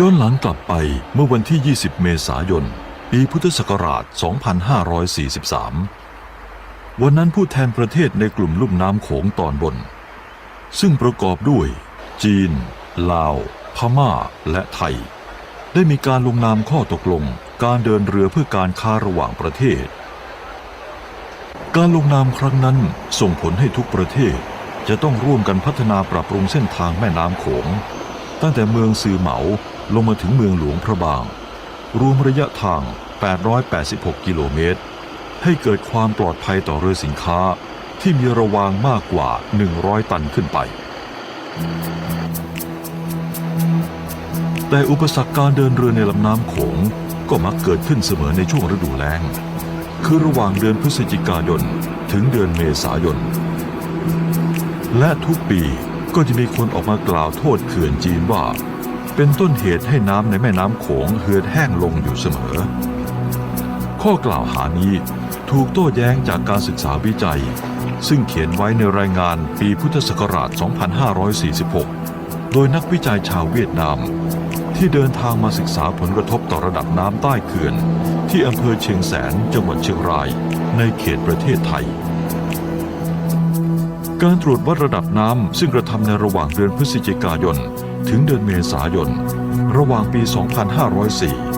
ย้อนหลังกลับไปเมื่อวันที่ 20 เมษายน ปีพุทธศักราช 2543 วันนั้นผู้แทนประเทศในกลุ่มลุ่มน้ำโขงตอนบน ซึ่งประกอบด้วย จีน ลาว พม่า และไทย ได้มีการลงนามข้อตกลงการเดินเรือเพื่อการค้าระหว่างประเทศ การลงนามครั้งนั้นส่งผลให้ทุกประเทศจะต้องร่วมกันพัฒนาปรับปรุงเส้นทางแม่น้ำโขง ตั้งแต่เมืองซือเหมา ลงมาถึงเมืองหลวงพระบาง รวมระยะทาง 886 กิโลเมตร ให้เกิดความปลอดภัยต่อเรือสินค้าที่มีระวางมากกว่า 100 ตันขึ้นไป แต่อุปสรรคการเดินเรือในลำน้ำโขงก็มักเกิดขึ้นเสมอในช่วงฤดูแล้ง คือระหว่างเดือนพฤศจิกายนถึงเดือนเมษายน และทุกปีก็จะมีคนออกมากล่าวโทษเขื่อนจีนว่า เป็นต้นเหตุให้น้ำในแม่น้ำโขงเหือดแห้งลงอยู่เสมอ ข้อกล่าวหานี้ถูกโต้แย้งจากการศึกษาวิจัย ซึ่งเขียนไว้ในรายงานปีพุทธศักราช 2546 โดยนักวิจัยชาวเวียดนาม ที่เดินทางมาศึกษาผลกระทบต่อระดับน้ำใต้เขื่อน ที่อำเภอเชียงแสนจังหวัดเชียงราย ในเขตประเทศไทย การตรวจวัดระดับน้ำซึ่งกระทำในระหว่างเดือนพฤศจิกายน ถึงเดือนเมษายน ระหว่างปี 2504